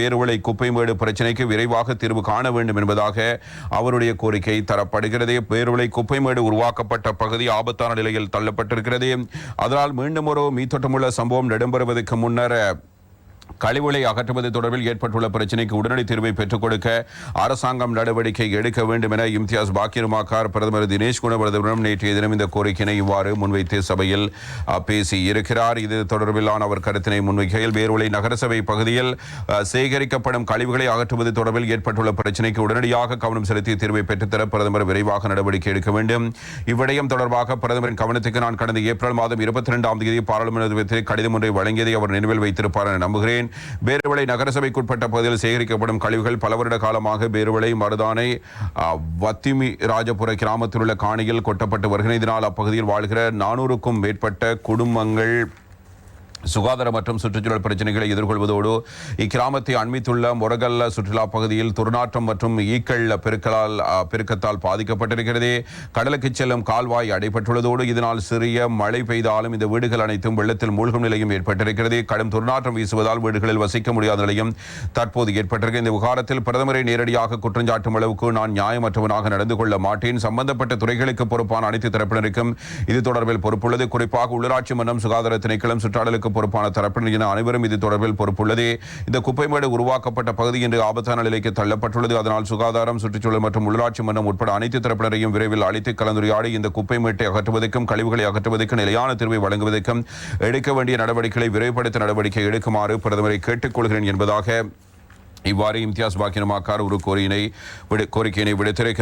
பேருவளை குப்பைமேடு பிரச்சினைக்கு விரைவாக தீர்வு காண வேண்டும் என்பதாக அவருடைய கோரிக்கை தரப்படுகிறது. பேருவளை குப்பைமேடு உருவாக்கப்பட்ட பகுதி ஆபத்தான நிலையில் தள்ளப்பட்டிருக்கிறது. அதனால் மீண்டும் ஒரு மீத்தோட்டமுள்ள சம்பவம் நடைபெறுவதற்கு முன்னர் கழிவுகளை அகற்றுவது தொடர்பில் ஏற்பட்டுள்ள பிரச்சினைக்கு உடனடி தீர்வை பெற்றுக் கொடுக்க அரசாங்கம் நடவடிக்கை எடுக்க வேண்டும் என இம்தியாஸ் பாக்கியமாக்கார் பிரதமர் தினேஷ் குணவர்தனிடம் நேற்றைய தினம் இந்த கோரிக்கையினை இவ்வாறு முன்வைத்து சபையில் பேசி இருக்கிறார் இது தொடர்பிலான அவர் கருத்தினை முன்வைக்கையில் வேறுவலை நகரசபை பகுதியில் சேகரிக்கப்படும் கழிவுகளை அகற்றுவது தொடர்பில் ஏற்பட்டுள்ள பிரச்சினைக்கு உடனடியாக கவனம் செலுத்தி தீர்வை பெற்றுத்தர பிரதமர் விரைவாக நடவடிக்கை எடுக்க வேண்டும். இவ்விடயம் தொடர்பாக பிரதமரின் கவனத்துக்கு நான் கடந்த ஏப்ரல் மாதம் இருபத்தி இரண்டாம் தேதி பாராளுமன்றத்தில் கடிதம் ஒன்றை வழங்கியதை அவர் நினைவில் வைத்திருப்பார் என நம்புகிறேன். பேருவளை நகரசபைக்குட்பட்ட பகுதியில் சேகரிக்கப்படும் கழிவுகள் பல வருட காலமாக பேருவளை மருதானை வத்திமி ராஜபுர கிராமத்தில் உள்ள காணியில் கொட்டப்பட்டு வருகிற இதனால் அப்பகுதியில் வாழ்கிற நானூறுக்கும் மேற்பட்ட குடும்பங்கள் சுகாதார மற்றும் சுற்றுச்சூழல் பிரச்சனைகளை எதிர்கொள்வதோடு இக்கிராமத்தை அண்மித்துள்ள மொரகல்ல சுற்றுலா பகுதியில் துர்நாற்றம் மற்றும் ஈக்கள் பெருக்கலால் பெருக்கத்தால் பாதிக்கப்பட்டிருக்கிறது. கடலுக்கு செல்லும் கால்வாய் அடைபட்டுள்ளதோடு இதனால் சிறிய மழை பெய்தாலும் இந்த வீடுகள் அனைத்தும் வெள்ளத்தில் மூழ்கும் நிலையும் ஏற்பட்டிருக்கிறது. கடும் துர்நாற்றம் வீசுவதால் வீடுகளில் வசிக்க முடியாத நிலையும் தற்போது ஏற்பட்டிருக்கு. இந்த விவகாரத்தில் பிரதமரை நேரடியாக குற்றஞ்சாட்டும் அளவுக்கு நான் நியாயமற்றவனாக நடந்து கொள்ள மாட்டேன். சம்பந்தப்பட்ட துறைகளுக்கு பொறுப்பான அனைத்து தரப்பினருக்கும் இது தொடர்பில் பொறுப்புள்ளது. குறிப்பாக உள்ளாட்சி மன்றம் சுகாதார திணைக்களம் சுற்றாடலுக்கு பொறுப்பான தரப்பினர் என அனைவரும் இது தொடர்பில் பொறுப்புள்ளது. இந்த குப்பைமேடு உருவாக்கப்பட்ட பகுதி இன்று ஆபத்தான நிலைக்கு தள்ளப்பட்டுள்ளது. அதனால் சுகாதாரம் சுற்றுச்சூழல் மற்றும் உள்ளாட்சி மன்றம் உட்பட அனைத்து தரப்பினரையும் விரைவில் அழைத்து கலந்துரையாடி இந்த குப்பைமேட்டை அகற்றுவதற்கும் கழிவுகளை அகற்றுவதற்கும் நிலையான தீர்வை வழங்குவதற்கும் எடுக்க வேண்டிய நடவடிக்கைகளை விரைவுபடுத்த நடவடிக்கை எடுக்குமாறு பிரதமரை கேட்டுக்கொள்கிறேன் என்பதாக இவ்வாறு இம்தியாஸ் பாக்கியமாக்கார் ஒரு கோரியினை கோரிக்கையினை விடுத்திருக்கிறார்.